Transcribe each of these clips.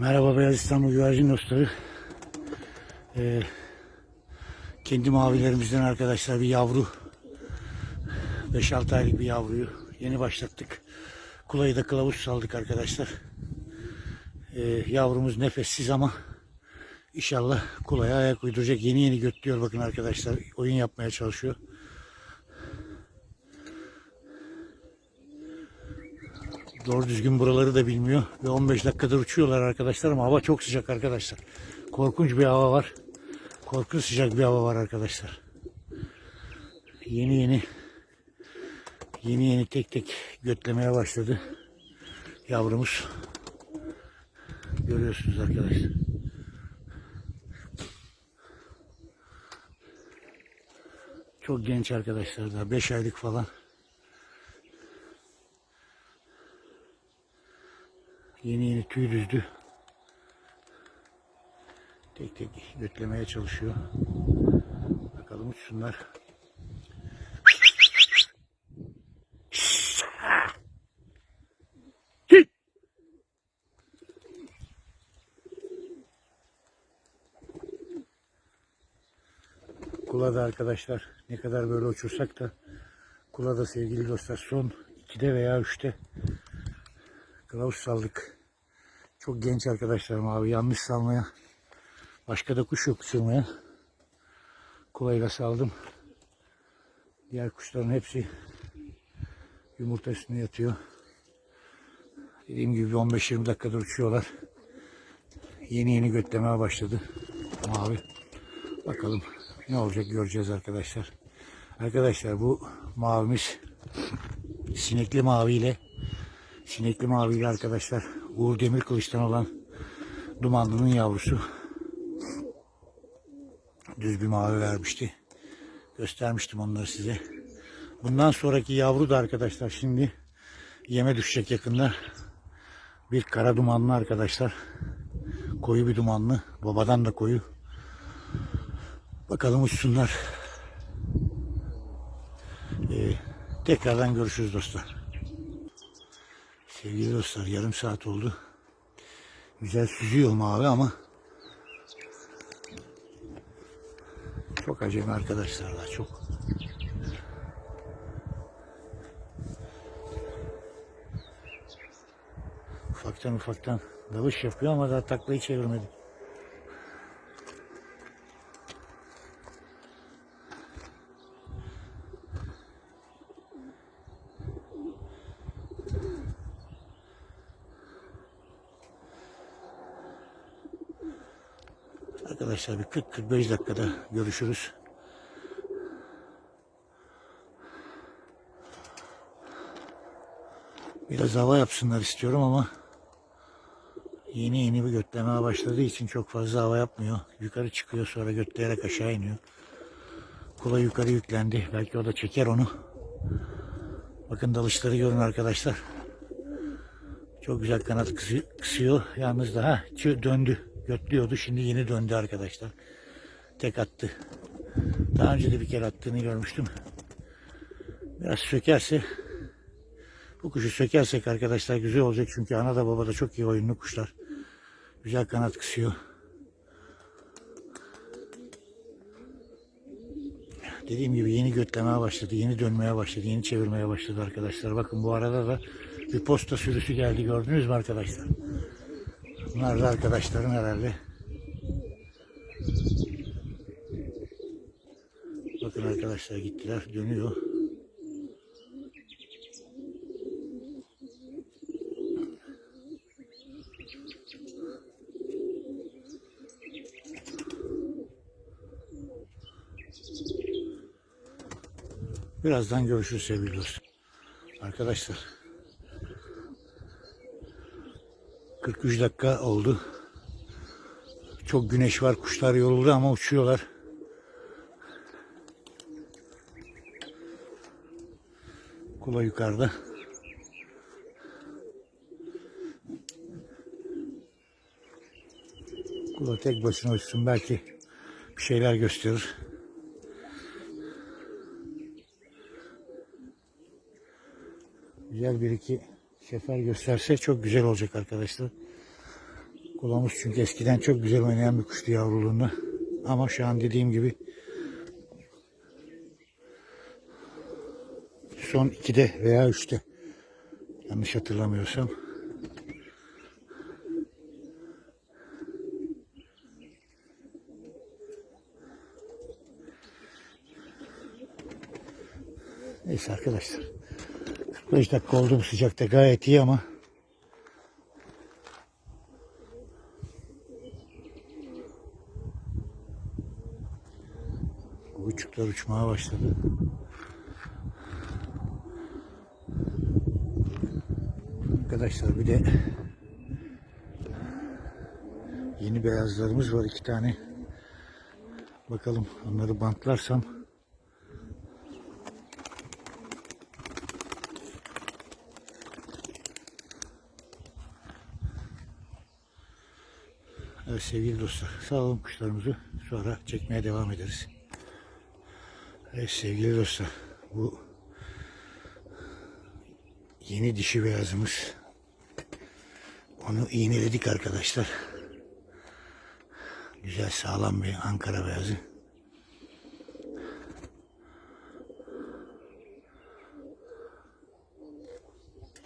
Merhaba Beyaz İstanbul Güvercin Dostları. Ee, kendi mavilerimizden arkadaşlar bir yavru. 5-6 aylık bir yavruyu yeni başlattık. Kulayı da kılavuz saldık arkadaşlar. Ee, yavrumuz nefessiz ama inşallah kulaya ayak uyduracak. Yeni yeni götlüyor bakın arkadaşlar. Oyun yapmaya çalışıyor. Doğru düzgün buraları da bilmiyor. Ve 15 dakikadır uçuyorlar arkadaşlar ama hava çok sıcak arkadaşlar. Korkunç bir hava var. Korkunç sıcak bir hava var arkadaşlar. Yeni yeni yeni yeni tek tek götlemeye başladı. Yavrumuz. Görüyorsunuz arkadaşlar. Çok genç arkadaşlar da 5 aylık falan. Yeni yeni tüy düzdü. Tek tek götlemeye çalışıyor. Bakalım uçsunlar. Kulada arkadaşlar ne kadar böyle uçursak da kulada sevgili dostlar son 2'de veya 3'te Kılavuz saldık. Çok genç arkadaşlarım abi. Yanlış salmaya. Başka da kuş yok uçurmaya. Kolayla saldım. Diğer kuşların hepsi yumurta üstüne yatıyor. Dediğim gibi 15-20 dakikadır uçuyorlar. Yeni yeni götlemeye başladı. Mavi. Bakalım ne olacak göreceğiz arkadaşlar. Arkadaşlar bu mavimiz sinekli maviyle Sinekli maviyle arkadaşlar Uğur Demir Kılıç'tan olan Dumanlı'nın yavrusu. Düz bir mavi vermişti. Göstermiştim onları size. Bundan sonraki yavru da arkadaşlar şimdi yeme düşecek yakında. Bir kara dumanlı arkadaşlar. Koyu bir dumanlı. Babadan da koyu. Bakalım uçsunlar. Ee, tekrardan görüşürüz dostlar. Sevgili dostlar yarım saat oldu. Güzel süzüyor mavi ama çok acemi arkadaşlar da çok. Ufaktan ufaktan dalış yapıyor ama daha taklayı çevirmedi. Arkadaşlar bir 40-45 dakikada görüşürüz. Biraz hava yapsınlar istiyorum ama yeni yeni bir götlemeye başladığı için çok fazla hava yapmıyor. Yukarı çıkıyor sonra götleyerek aşağı iniyor. Kula yukarı yüklendi. Belki o da çeker onu. Bakın dalışları görün arkadaşlar. Çok güzel kanat kısıyor. Yalnız daha döndü götlüyordu. Şimdi yeni döndü arkadaşlar. Tek attı. Daha önce de bir kere attığını görmüştüm. Biraz sökerse bu kuşu sökersek arkadaşlar güzel olacak. Çünkü ana da baba da çok iyi oyunlu kuşlar. Güzel kanat kısıyor. Dediğim gibi yeni götlemeye başladı. Yeni dönmeye başladı. Yeni çevirmeye başladı arkadaşlar. Bakın bu arada da bir posta sürüsü geldi. Gördünüz mü arkadaşlar? Bunlar da arkadaşların herhalde. Bakın arkadaşlar gittiler. Dönüyor. Birazdan görüşürüz sevgili dostum. Arkadaşlar 43 dakika oldu. Çok güneş var. Kuşlar yoruldu ama uçuyorlar. Kula yukarıda. Kula tek başına uçsun. Belki bir şeyler gösterir. Güzel bir iki sefer gösterse çok güzel olacak arkadaşlar. Kulağımız çünkü eskiden çok güzel oynayan bir kuştu yavruluğunda. Ama şu an dediğim gibi son 2'de veya 3'te yanlış hatırlamıyorsam Neyse arkadaşlar. 45 dakika oldu bu sıcakta gayet iyi ama uçuklar uçmaya başladı. Arkadaşlar bir de yeni beyazlarımız var iki tane. Bakalım onları bantlarsam Evet sevgili dostlar sağalım kuşlarımızı sonra çekmeye devam ederiz. Evet sevgili dostlar bu yeni dişi beyazımız onu iğneledik arkadaşlar. Güzel sağlam bir Ankara beyazı.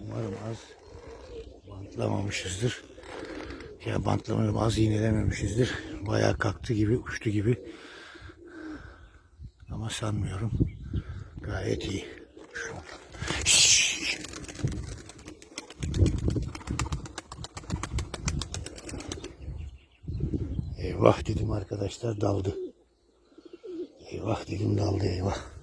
Umarım az bantlamamışızdır. Ya bantlamayı az iğnelememişizdir. Bayağı kalktı gibi, uçtu gibi. Ama sanmıyorum. Gayet iyi. Eyvah dedim arkadaşlar daldı. Eyvah dedim daldı eyvah.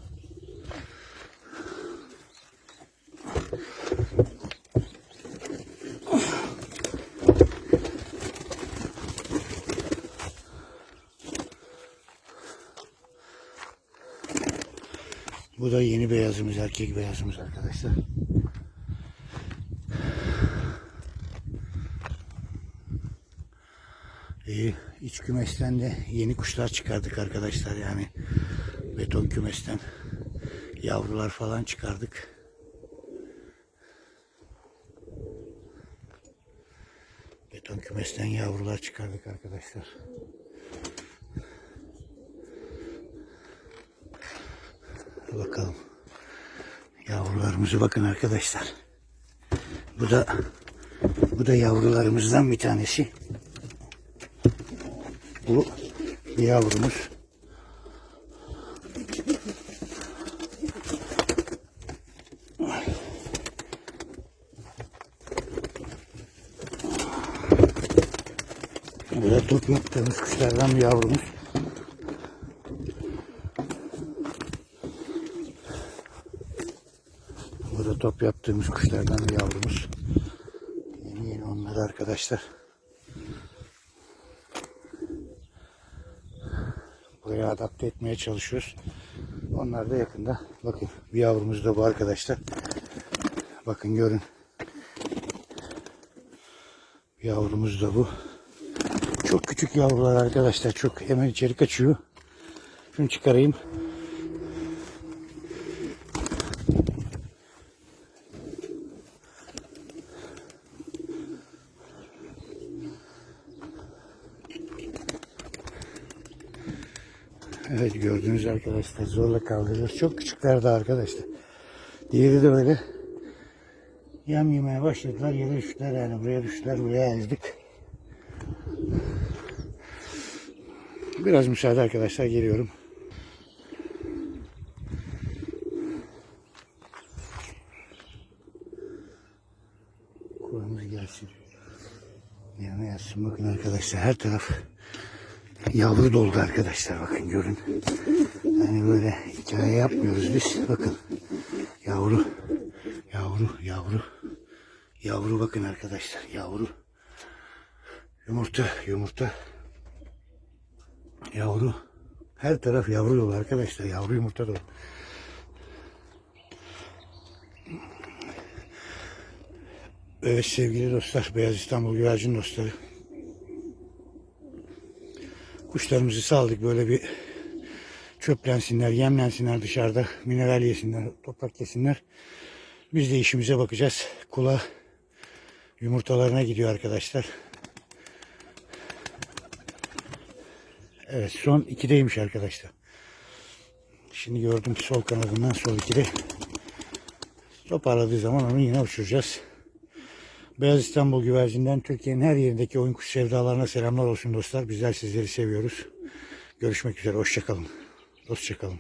Bu da yeni beyazımız, erkek beyazımız arkadaşlar. İyi, iç kümesten de yeni kuşlar çıkardık arkadaşlar yani beton kümesten yavrular falan çıkardık. Beton kümesten yavrular çıkardık arkadaşlar. Bakalım. Yavrularımızı bakın arkadaşlar. Bu da bu da yavrularımızdan bir tanesi. Bu bir yavrumuz. Bu da yaptığımız kuşlardan bir yavrumuz. Bu da top yaptığımız kuşlardan bir yavrumuz. Yeni yeni onları arkadaşlar. Buraya adapte etmeye çalışıyoruz. Onlar da yakında. Bakın bir yavrumuz da bu arkadaşlar. Bakın görün. Bir yavrumuz da bu. Çok küçük yavrular arkadaşlar. Çok hemen içeri kaçıyor. Şunu çıkarayım. Evet gördüğünüz arkadaşlar zorla kaldırıyoruz. Çok küçüklerdi arkadaşlar. Diğeri de böyle yem yemeye başladılar. Yere düştüler yani buraya düştüler buraya ezdik. Biraz müsaade arkadaşlar geliyorum. Kulağımız gelsin. Yanına yatsın bakın arkadaşlar her taraf yavru doldu arkadaşlar bakın görün. Yani böyle hikaye yapmıyoruz biz. Bakın yavru yavru yavru yavru bakın arkadaşlar yavru yumurta yumurta yavru her taraf yavru dolu arkadaşlar yavru yumurta dolu. Evet sevgili dostlar Beyaz İstanbul güvercin dostları Kuşlarımızı saldık böyle bir çöplensinler, yemlensinler dışarıda, mineral yesinler, toprak yesinler. Biz de işimize bakacağız. Kula yumurtalarına gidiyor arkadaşlar. Evet son 2'deymiş arkadaşlar. Şimdi gördüm sol kanadından sol 2'de. Toparladığı zaman onu yine uçuracağız. Beyaz İstanbul güvercinden Türkiye'nin her yerindeki oyun kuş sevdalarına selamlar olsun dostlar. Bizler sizleri seviyoruz. Görüşmek üzere. Hoşçakalın. Hoşçakalın.